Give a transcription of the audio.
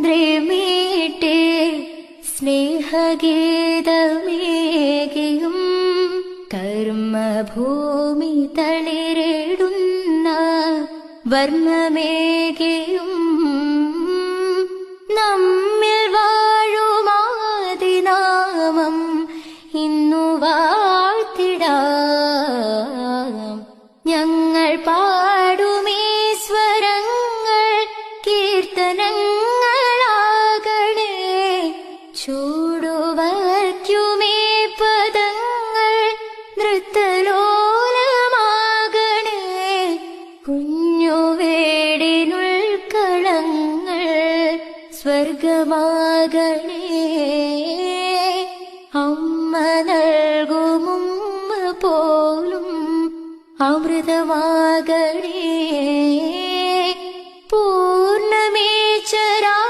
ഹൃദയരാഗതന്ത്രമീട്ട് സ്നേഹഗീതമേകിയും കർമ്മഭൂമി തളിരിടുന്ന വർണമേകിയും നമ്മിൽ വാഴുമാതിനാമം ഇന്നു വാഴ്ത്തിടാം സ്വർഗമാകണേ അമ്മ നൽകുമുമ്മ പോലും അമൃതമാകണേ. പൂർണമേ ചരാചരങ്ങൾ